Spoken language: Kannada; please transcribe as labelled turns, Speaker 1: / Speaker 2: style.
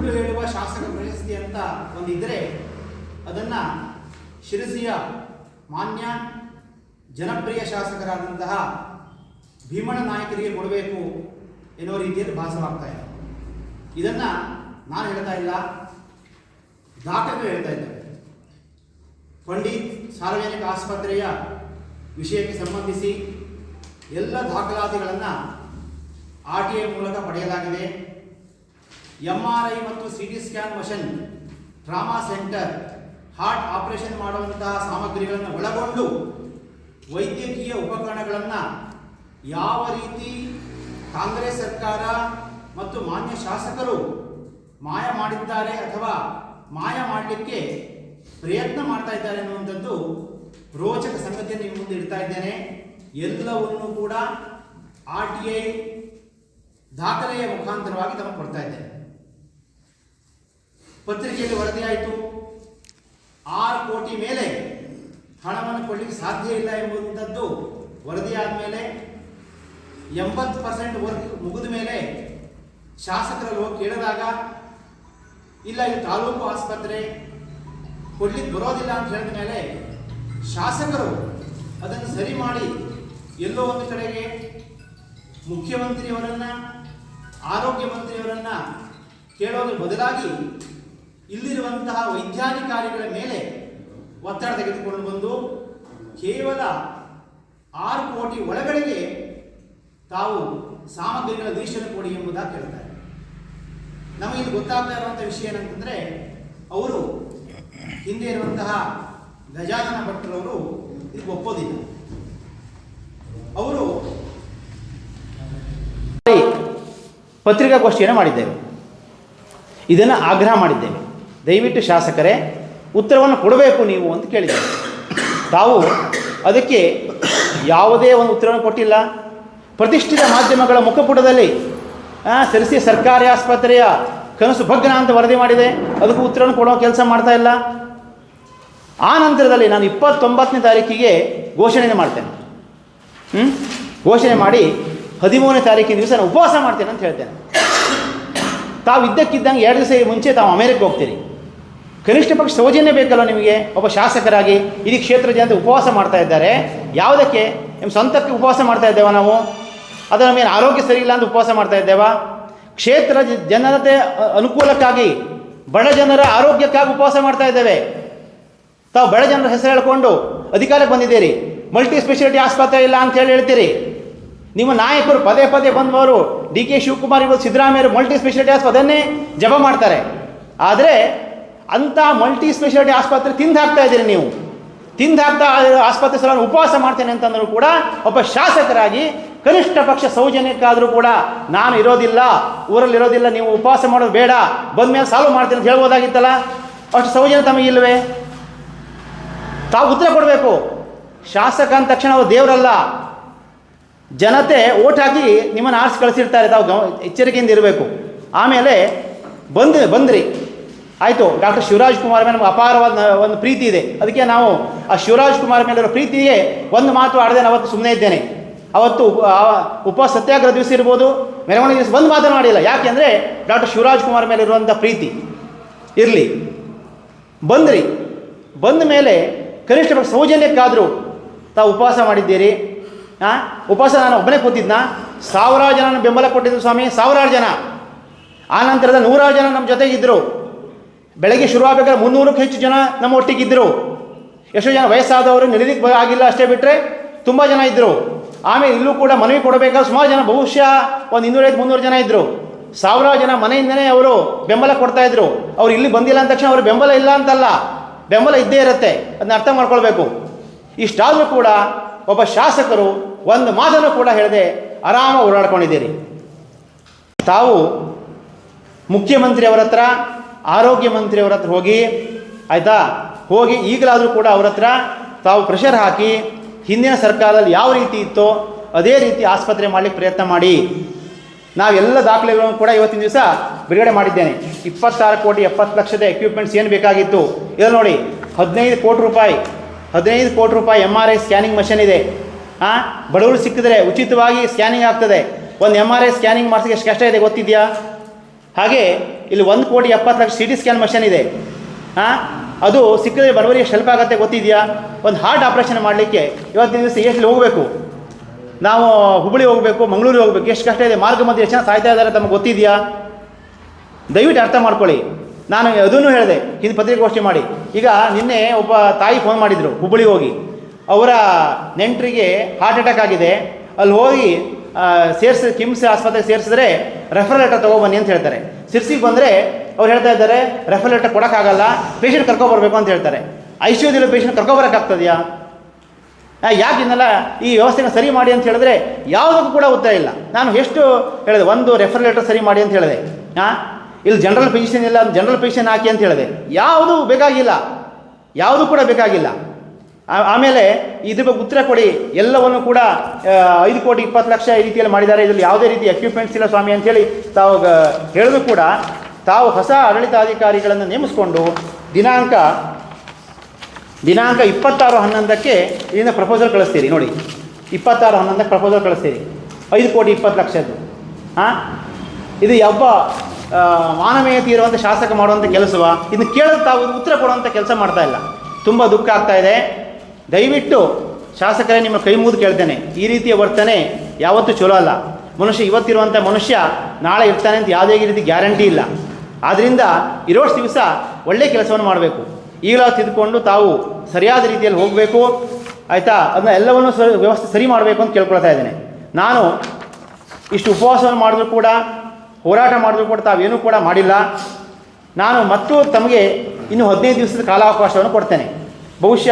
Speaker 1: ಸುಳ್ಳು ಹೇಳುವ ಶಾಸಕ ಪ್ರಶಸ್ತಿ ಅಂತ ಒಂದಿದ್ರೆ, ಅದನ್ನು ಶಿರಸಿಯ ಮಾನ್ಯ ಜನಪ್ರಿಯ ಶಾಸಕರಾದಂತಹ ಭೀಮಣ್ಣ ನಾಯಕರಿಗೆ ಕೊಡಬೇಕು ಎನ್ನುವ ರೀತಿಯಲ್ಲಿ ಭಾಸವಾಗ್ತಾ ಇದೆ. ಇದನ್ನು ನಾನು ಹೇಳ್ತಾ ಇಲ್ಲ ದಾಖಲೆ ಹೇಳ್ತಾ ಇದ್ದಾರೆ. ಪಂಡಿತ್ ಸಾರ್ವಜನಿಕ ಆಸ್ಪತ್ರೆಯ ವಿಷಯಕ್ಕೆ ಸಂಬಂಧಿಸಿ ಎಲ್ಲ ದಾಖಲಾತಿಗಳನ್ನು ಆರ್ ಟಿ ಐ ಮೂಲಕ ಪಡೆಯಲಾಗಿದೆ. ಎಂ ಆರ್ ಐ ಮತ್ತು C T scan machine trauma centre heart operation ಮಾಡುವಂತಹ ಸಾಮಗ್ರಿಗಳನ್ನು ಒಳಗೊಂಡು ವೈದ್ಯಕೀಯ ಉಪಕರಣಗಳನ್ನು ಯಾವ ರೀತಿ ಕಾಂಗ್ರೆಸ್ ಸರ್ಕಾರ ಮತ್ತು ಮಾನ್ಯ ಶಾಸಕರು ಮಾಯ ಮಾಡಿದ್ದಾರೆ ಅಥವಾ ಮಾಯ ಮಾಡಲಿಕ್ಕೆ ಪ್ರಯತ್ನ ಮಾಡ್ತಾ ಇದ್ದಾರೆ ಅನ್ನುವಂಥದ್ದು ರೋಚಕ ಸಂಗತಿಯನ್ನು ನಿಮ್ಮ ಮುಂದೆ ಇಡ್ತಾ ಇದ್ದೇನೆ. ಎಲ್ಲವನ್ನೂ ಕೂಡ ಆರ್ ಟಿ ಐ ದಾಖಲೆಯ ಮುಖಾಂತರವಾಗಿ ತಮಗೆ ಕೊಡ್ತಾ ಇದ್ದೇನೆ. ಪತ್ರಿಕೆಯಲ್ಲಿ ವರದಿಯಾಯಿತು ಆರು ಕೋಟಿ ಮೇಲೆ ಹಣವನ್ನು ಕೊಡಲಿಕ್ಕೆ ಸಾಧ್ಯ ಇಲ್ಲ ಎಂಬುವಂಥದ್ದು ವರದಿಯಾದ ಮೇಲೆ ಎಂಬತ್ತು ಪರ್ಸೆಂಟ್ ವರ್ಕ್ ಮುಗಿದ ಮೇಲೆ ಶಾಸಕರಲ್ಲಿ ಹೋಗಿ ಕೇಳಿದಾಗ, ಇಲ್ಲ ಈ ತಾಲೂಕು ಆಸ್ಪತ್ರೆ, ಕೊಡ್ಲಿಕ್ಕೆ ಬರೋದಿಲ್ಲ ಅಂತ ಹೇಳಿದ ಮೇಲೆ ಶಾಸಕರು ಅದನ್ನು ಸರಿ ಮಾಡಿ ಎಲ್ಲೋ ಒಂದು ಕಡೆಗೆ ಮುಖ್ಯಮಂತ್ರಿಯವರನ್ನು, ಆರೋಗ್ಯ ಮಂತ್ರಿಯವರನ್ನು ಕೇಳೋದ್ರ ಬದಲಾಗಿ ಇಲ್ಲಿರುವಂತಹ ವೈದ್ಯಾಧಿಕಾರಿಗಳ ಮೇಲೆ ಒತ್ತಡ ತೆಗೆದುಕೊಂಡು ಬಂದು ಕೇವಲ ಆರು ಕೋಟಿ ಒಳಗಡೆಗೆ ತಾವು ಸಾಮಗ್ರಿಗಳ ದೀಶನ ಕೊಡಿ ಎಂಬುದಾಗಿ ಹೇಳ್ತಾರೆ. ನಮಗೆ ಗೊತ್ತಾಗ್ತಾ ಇರುವಂಥ ವಿಷಯ ಏನಂತಂದ್ರೆ, ಅವರು ಹಿಂದೆ ಇರುವಂತಹ ಗಜಾನನ ಭಟ್ರವರು ಇದಕ್ಕೆ ಒಪ್ಪೋದಿಲ್ಲ. ಅವರು ಪತ್ರಿಕಾಗೋಷ್ಠಿಯನ್ನು ಮಾಡಿದ್ದೇವೆ. ಇದನ್ನು ಆಗ್ರಹ ಮಾಡಿದ್ದೇವೆ. ದಯವಿಟ್ಟು ಶಾಸಕರೇ, ಉತ್ತರವನ್ನು ಕೊಡಬೇಕು ನೀವು ಅಂತ ಕೇಳಿದೆ ತಾವು ಅದಕ್ಕೆ ಯಾವುದೇ ಒಂದು ಉತ್ತರವನ್ನು ಕೊಟ್ಟಿಲ್ಲ. ಪ್ರತಿಷ್ಠಿತ ಮಾಧ್ಯಮಗಳ ಮುಖಪುಟದಲ್ಲಿ ಸರಿಸಿ ಸರ್ಕಾರಿ ಆಸ್ಪತ್ರೆಯ ಕನಸು ಭಗ್ನ ಅಂತ ವರದಿ ಮಾಡಿದೆ. ಅದಕ್ಕೂ ಉತ್ತರವನ್ನು ಕೊಡೋ ಕೆಲಸ ಮಾಡ್ತಾ ಇಲ್ಲ. ಆ ನಂತರದಲ್ಲಿ ನಾನು ಇಪ್ಪತ್ತೊಂಬತ್ತನೇ ತಾರೀಕಿಗೆ ಘೋಷಣೆ ಮಾಡ್ತೇನೆ. ಹ್ಞೂ ಘೋಷಣೆ ಮಾಡಿ ಹದಿಮೂರನೇ ತಾರೀಕಿನ ದಿವಸ ನಾನು ಉಪವಾಸ ಮಾಡ್ತೇನೆ ಅಂತ ಹೇಳ್ತೇನೆ. ತಾವು ಇದ್ದಕ್ಕಿದ್ದಂಗೆ ಎರಡು ದಿವಸ ಮುಂಚೆ ತಾವು ಅಮೆರಿಕ ಹೋಗ್ತೀರಿ. ಕನಿಷ್ಠ ಪಕ್ಷ ಸೌಜನ್ಯ ಬೇಕಲ್ಲ ನಿಮಗೆ? ಒಬ್ಬ ಶಾಸಕರಾಗಿ ಇಡೀ ಕ್ಷೇತ್ರ ಜನತೆ ಉಪವಾಸ ಮಾಡ್ತಾ ಇದ್ದಾರೆ. ಯಾವುದಕ್ಕೆ? ನಿಮ್ಮ ಸ್ವಂತಕ್ಕೆ ಉಪವಾಸ ಮಾಡ್ತಾ ಇದ್ದೇವೆ ನಾವು? ಅದರ ಮೇಲೆ ಆರೋಗ್ಯ ಸರಿ ಇಲ್ಲ ಅಂತ ಉಪವಾಸ ಮಾಡ್ತಾ ಇದ್ದೇವಾ? ಕ್ಷೇತ್ರ ಜನತೆ ಅನುಕೂಲಕ್ಕಾಗಿ ಬಡ ಜನರ ಆರೋಗ್ಯಕ್ಕಾಗಿ ಉಪವಾಸ ಮಾಡ್ತಾ ಇದ್ದೇವೆ. ತಾವು ಬಡ ಜನರ ಹೆಸರು ಹೇಳ್ಕೊಂಡು ಅಧಿಕಾರಕ್ಕೆ ಬಂದಿದ್ದೀರಿ. ಮಲ್ಟಿ ಸ್ಪೆಷಾಲಿಟಿ ಆಸ್ಪತ್ರೆ ಇಲ್ಲ ಅಂತ ಹೇಳಿ ಹೇಳ್ತೀರಿ. ನಿಮ್ಮ ನಾಯಕರು ಪದೇ ಪದೇ ಬಂದವರು ಡಿ ಕೆ ಶಿವಕುಮಾರ್ ಇವರು ಸಿದ್ದರಾಮಯ್ಯರು ಮಲ್ಟಿ ಸ್ಪೆಷಾಲಿಟಿ ಆಸ್ಪತ್ರೆಯನ್ನೇ ಜಪ ಮಾಡ್ತಾರೆ. ಆದರೆ ಅಂಥ ಮಲ್ಟಿ ಸ್ಪೆಷಾಲಿಟಿ ಆಸ್ಪತ್ರೆ ತಿಂದು ಹಾಕ್ತಾ ಇದ್ದೀರಿ ನೀವು. ತಿಂದು ಹಾಕ್ತಾ ಆಸ್ಪತ್ರೆ ಸಲ ಉಪವಾಸ ಮಾಡ್ತೇನೆ ಅಂತಂದರೂ ಕೂಡ ಒಬ್ಬ ಶಾಸಕರಾಗಿ ಕನಿಷ್ಠ ಪಕ್ಷ ಸೌಜನ್ಯಕ್ಕಾದರೂ ಕೂಡ ನಾನು ಇರೋದಿಲ್ಲ, ಊರಲ್ಲಿ ಇರೋದಿಲ್ಲ, ನೀವು ಉಪವಾಸ ಮಾಡೋದು ಬೇಡ, ಬಂದ ಮೇಲೆ ಸಾಲ್ವ್ ಮಾಡ್ತೀನಿ ಅಂತ ಹೇಳ್ಬೋದಾಗಿತ್ತಲ್ಲ? ಅಷ್ಟು ಸೌಜನ್ಯ ತಮಗಿಲ್ವೇ ತಾವು ಉತ್ತರ ಕೊಡಬೇಕು. ಶಾಸಕ ಅಂದ ತಕ್ಷಣ ಅವರು ದೇವರಲ್ಲ. ಜನತೆ ಓಟ್ ಹಾಕಿ ನಿಮ್ಮನ್ನು ಆರಿಸಿ ಕಳಿಸಿರ್ತಾರೆ, ತಾವು ಗಮ ಎಚ್ಚರಿಕೆಯಿಂದ ಇರಬೇಕು. ಆಮೇಲೆ ಬಂದು ಬಂದ್ರಿ. ಆಯಿತು, ಡಾಕ್ಟರ್ ಶಿವರಾಜ್ ಕುಮಾರ್ ಮೇಲೆ ನಮ್ಗೆ ಅಪಾರವಾದ ಒಂದು ಪ್ರೀತಿ ಇದೆ. ಅದಕ್ಕೆ ನಾವು ಆ ಶಿವರಾಜ್ ಕುಮಾರ್ ಮೇಲಿರೋ ಪ್ರೀತಿಗೆ ಒಂದು ಮಾತು ಆಡದೆ ಅವತ್ತು ಸುಮ್ಮನೆ ಇದ್ದೇನೆ. ಅವತ್ತು ಉಪ- ಸತ್ಯಾಗ್ರಹ ದಿವಸ ಇರ್ಬೋದು, ಮೆರವಣಿಗೆ ದಿವಸ ಒಂದು ಮಾತನಾಡಿಲ್ಲ ಯಾಕೆಂದರೆ ಡಾಕ್ಟರ್ ಶಿವರಾಜ್ ಕುಮಾರ್ ಮೇಲೆ ಇರುವಂಥ ಪ್ರೀತಿ. ಇರಲಿ. ಬಂದ್ರಿ. ಬಂದ ಮೇಲೆ ಕನಿಷ್ಠ ಸೌಜನ್ಯಕ್ಕಾದರೂ ತಾವು ಉಪವಾಸ ಮಾಡಿದ್ದೀರಿ. ಹಾಂ ಉಪವಾಸ ನಾನು ಒಬ್ಬನೇ ಕೂತಿದ್ನ? ಸಾವಿರಾರು ಜನ ಬೆಂಬಲ ಕೊಟ್ಟಿದ್ದು ಸ್ವಾಮಿ, ಸಾವಿರಾರು ಜನ. ಆ ನಂತರದ ನೂರಾರು ಜನ ನಮ್ಮ ಜೊತೆಗಿದ್ದರು ಬೆಳಗ್ಗೆ ಶುರುವಾಗಬೇಕಾದ್ರೆ ಮುನ್ನೂರಕ್ಕೂ ಹೆಚ್ಚು ಜನ ನಮ್ಮ ಒಟ್ಟಿಗಿದ್ದರು ಎಷ್ಟೋ ಜನ ವಯಸ್ಸಾದವರು ನಿಲ್ಲಲಿಕ್ಕೆ ಆಗಿಲ್ಲ ಅಷ್ಟೇ ಬಿಟ್ಟರೆ ತುಂಬ ಜನ ಇದ್ದರು ಆಮೇಲೆ ಇಲ್ಲೂ ಕೂಡ ಮನವಿ ಕೊಡಬೇಕಾದ್ರೆ ಸುಮಾರು ಜನ ಬಹುಶಃ ಒಂದು ಇನ್ನೂರೈದು, ಮುನ್ನೂರು ಜನ ಇದ್ದರು ಸಾವಿರಾರು ಜನ ಮನೆಯಿಂದನೇ ಅವರು ಬೆಂಬಲ ಕೊಡ್ತಾ ಇದ್ರು. ಅವ್ರು ಇಲ್ಲಿ ಬಂದಿಲ್ಲ ಅಂದ ತಕ್ಷಣ ಅವ್ರ ಬೆಂಬಲ ಇಲ್ಲ ಅಂತಲ್ಲ. ಬೆಂಬಲ ಇದ್ದೇ ಇರುತ್ತೆ. ಅದನ್ನ ಅರ್ಥ ಮಾಡ್ಕೊಳ್ಬೇಕು. ಇಷ್ಟಾದರೂ ಕೂಡ ಒಬ್ಬ ಶಾಸಕರು ಒಂದು ಮಾತನ್ನು ಕೂಡ ಹೇಳದೆ ಆರಾಮ ಓಡಾಡ್ಕೊಂಡಿದ್ದೀರಿ. ತಾವು ಮುಖ್ಯಮಂತ್ರಿಯವರ ಹತ್ರ ಆರೋಗ್ಯ ಮಂತ್ರಿಯವರ ಹತ್ರ ಹೋಗಿ, ಆಯಿತಾ? ಹೋಗಿ ಈಗಲಾದರೂ ಕೂಡ ಅವ್ರ ಹತ್ರ ತಾವು ಪ್ರೆಷರ್ ಹಾಕಿ ಹಿಂದಿನ ಸರ್ಕಾರದಲ್ಲಿ ಯಾವ ರೀತಿ ಇತ್ತೋ ಅದೇ ರೀತಿ ಆಸ್ಪತ್ರೆ ಮಾಡಲಿಕ್ಕೆ ಪ್ರಯತ್ನ ಮಾಡಿ. ನಾವೆಲ್ಲ ದಾಖಲೆಗಳನ್ನು ಕೂಡ ಇವತ್ತಿನ ದಿವಸ ಬಿಡುಗಡೆ ಮಾಡಿದ್ದೇನೆ. ಇಪ್ಪತ್ತಾರು ಕೋಟಿ ಎಪ್ಪತ್ತು ಲಕ್ಷದ ಎಕ್ವಿಪ್ಮೆಂಟ್ಸ್ ಏನು ಬೇಕಾಗಿತ್ತು? ಇದನ್ನು ನೋಡಿ, ಹದಿನೈದು ಕೋಟಿ ರೂಪಾಯಿ, ಹದಿನೈದು ಕೋಟಿ ರೂಪಾಯಿ M R I scanning machine ಇದೆ. ಹಾಂ ಬಡವರು ಸಿಕ್ಕಿದ್ರೆ ಉಚಿತವಾಗಿ ಸ್ಕ್ಯಾನಿಂಗ್ ಆಗ್ತದೆ. ಒಂದು ಎಂ ಆರ್ ಐ ಸ್ಕ್ಯಾನಿಂಗ್ ಮಾಡಿಸೋಕೆ ಎಷ್ಟು ಕಷ್ಟ ಇದೆ ಗೊತ್ತಿದೆಯಾ? ಹಾಗೆ ಇಲ್ಲಿ ಒಂದು ಕೋಟಿ ಎಪ್ಪತ್ತು lakh C T scan machine ಇದೆ. ಹಾಂ ಅದು ಸಿಕ್ಕಿದ್ರೆ ಬಡವರಿಗೆ ಸ್ವಲ್ಪ ಆಗುತ್ತೆ ಗೊತ್ತಿದೆಯಾ? ಒಂದು ಹಾರ್ಟ್ ಆಪ್ರೇಷನ್ ಮಾಡಲಿಕ್ಕೆ ಇವತ್ತಿನ ದಿವಸ ಎಷ್ಟು ಹೋಗಬೇಕು. ನಾವು ಹುಬ್ಬಳ್ಳಿ ಹೋಗಬೇಕು, ಮಂಗಳೂರಿಗೆ ಹೋಗಬೇಕು, ಎಷ್ಟು ಕಷ್ಟ ಇದೆ, ಮಾರ್ಗ ಮಧ್ಯೆ ಎಷ್ಟು ಜನ ಸಾಯ್ತಾ ಇದ್ದಾರೆ ತಮಗೆ ಗೊತ್ತಿದೆಯಾ? ದಯವಿಟ್ಟು ಅರ್ಥ ಮಾಡ್ಕೊಳ್ಳಿ. ನಾನು ಅದನ್ನು ಹೇಳಿದೆ, ಹಿಂದೆ ಪತ್ರಿಕಾಗೋಷ್ಠಿ ಮಾಡಿ. ಈಗ ನಿನ್ನೆ ಒಬ್ಬ ತಾಯಿ ಫೋನ್ ಮಾಡಿದರು ಹುಬ್ಬಳ್ಳಿಗೆ ಹೋಗಿ. ಅವರ ನೆಂಟರಿಗೆ ಹಾರ್ಟ್ ಅಟ್ಯಾಕ್ ಆಗಿದೆ. ಅಲ್ಲಿ ಹೋಗಿ ಸೇರಿಸಿ, ಕಿಮ್ಸ್ ಆಸ್ಪತ್ರೆಗೆ ಸೇರಿಸಿದ್ರೆ ರೆಫರ್ ಲೆಟರ್ ತೊಗೊಬನ್ನಿ ಅಂತ ಹೇಳ್ತಾರೆ. ಸಿರ್ಸಿಗೆ ಬಂದರೆ ಅವ್ರು ಹೇಳ್ತಾ ಇದ್ದಾರೆ ರೆಫರ್ ಲೆಟರ್ ಕೊಡೋಕ್ಕಾಗಲ್ಲ ಪೇಷಂಟ್ ಕರ್ಕೊಬರ್ಬೇಕು ಅಂತ ಹೇಳ್ತಾರೆ. ಐ ಸಿ ಯುದಿರೋ ಪೇಷಂಟ್ ಕರ್ಕೊಬರೋಕ್ಕಾಗ್ತದೆಯಾ? ಯಾಕೆ ಇದನ್ನೆಲ್ಲ ಈ ವ್ಯವಸ್ಥೆನ ಸರಿ ಮಾಡಿ ಅಂತ ಹೇಳಿದ್ರೆ ಯಾವುದಕ್ಕೂ ಕೂಡ ಉತ್ತರ ಇಲ್ಲ. ನಾನು ಎಷ್ಟು ಹೇಳಿದೆ, ಒಂದು ರೆಫರ್ ಲೆಟರ್ ಸರಿ ಮಾಡಿ ಅಂತ ಹೇಳಿದೆ. ಹಾಂ ಇಲ್ಲಿ ಜನರಲ್ ಪೆನ್ಷನ್ ಇಲ್ಲ ಜನರಲ್ ಪೆನ್ಷನ್ ಹಾಕಿ ಅಂತ ಹೇಳಿದೆ. ಯಾವುದು ಬೇಕಾಗಿಲ್ಲ. ಯಾವುದು ಕೂಡ ಬೇಕಾಗಿಲ್ಲ. ಆಮೇಲೆ ಇದ್ರ ಬಗ್ಗೆ ಉತ್ತರ ಕೊಡಿ. ಎಲ್ಲವನ್ನು ಕೂಡ ಐದು ಕೋಟಿ ಇಪ್ಪತ್ತು ಲಕ್ಷ ಈ ರೀತಿಯಲ್ಲಿ ಮಾಡಿದ್ದಾರೆ. ಇದರಲ್ಲಿ ಯಾವುದೇ ರೀತಿ ಎಕ್ವಿಪ್ಮೆಂಟ್ಸ್ ಇಲ್ಲ ಸ್ವಾಮಿ ಅಂಥೇಳಿ ತಾವು ಹೇಳಿದ್ರು ಕೂಡ ತಾವು ಹೊಸ ಆಡಳಿತಾಧಿಕಾರಿಗಳನ್ನು ನೇಮಿಸಿಕೊಂಡು ದಿನಾಂಕ ದಿನಾಂಕ ಇಪ್ಪತ್ತಾರು ಹನ್ನೊಂದಕ್ಕೆ ಇದನ್ನು ಪ್ರಪೋಸಲ್ ಕಳಿಸ್ತೀರಿ. ನೋಡಿ, ಇಪ್ಪತ್ತಾರು ಹನ್ನೊಂದಕ್ಕೆ ಪ್ರಪೋಸಲ್ ಕಳಿಸ್ತೀರಿ. ಐದು ಕೋಟಿ ಇಪ್ಪತ್ತು ಲಕ್ಷದ್ದು. ಹಾಂ ಇದು ಯಾವ ಮಾನವೀಯತೆ ಇರುವಂಥ ಶಾಸಕ ಮಾಡುವಂಥ ಕೆಲಸವ. ಇದನ್ನು ಕೇಳೋದು ತಾವು, ಉತ್ತರ ಕೊಡುವಂಥ ಕೆಲಸ ಮಾಡ್ತಾ ಇಲ್ಲ. ತುಂಬ ದುಃಖ ಆಗ್ತಾ ಇದೆ. ದಯವಿಟ್ಟು ಶಾಸಕರೇ, ನಿಮ್ಮ ಕೈ ಮುಗಿದು ಕೇಳ್ತೇನೆ. ಈ ರೀತಿಯ ವರ್ತನೆ ಯಾವತ್ತೂ ಚಲೋ ಅಲ್ಲ. ಮನುಷ್ಯ ಇವತ್ತಿರುವಂಥ ಮನುಷ್ಯ ನಾಳೆ ಇರ್ತಾನೆ ಅಂತ ಯಾವುದೇ ರೀತಿ ಗ್ಯಾರಂಟಿ ಇಲ್ಲ. ಆದ್ದರಿಂದ ಇರೋಷ್ಟು ದಿವಸ ಒಳ್ಳೆಯ ಕೆಲಸವನ್ನು ಮಾಡಬೇಕು. ಈಗಲೂ ತಿದ್ದುಕೊಂಡು ತಾವು ಸರಿಯಾದ ರೀತಿಯಲ್ಲಿ ಹೋಗಬೇಕು. ಆಯಿತಾ? ಅದನ್ನ ಎಲ್ಲವನ್ನು ಸರಿ, ವ್ಯವಸ್ಥೆ ಸರಿ ಮಾಡಬೇಕು ಅಂತ ಕೇಳ್ಕೊಳ್ತಾ ಇದ್ದೇನೆ. ನಾನು ಇಷ್ಟು ಉಪವಾಸವನ್ನು ಮಾಡಿದ್ರು ಕೂಡ, ಹೋರಾಟ ಮಾಡಿದ್ರು ಕೂಡ ತಾವೇನೂ ಕೂಡ ಮಾಡಿಲ್ಲ. ನಾನು ಮತ್ತು ತಮಗೆ ಇನ್ನು ಹದಿನೈದು ದಿವಸದ ಕಾಲಾವಕಾಶವನ್ನು ಕೊಡ್ತೇನೆ. ಬಹುಶಃ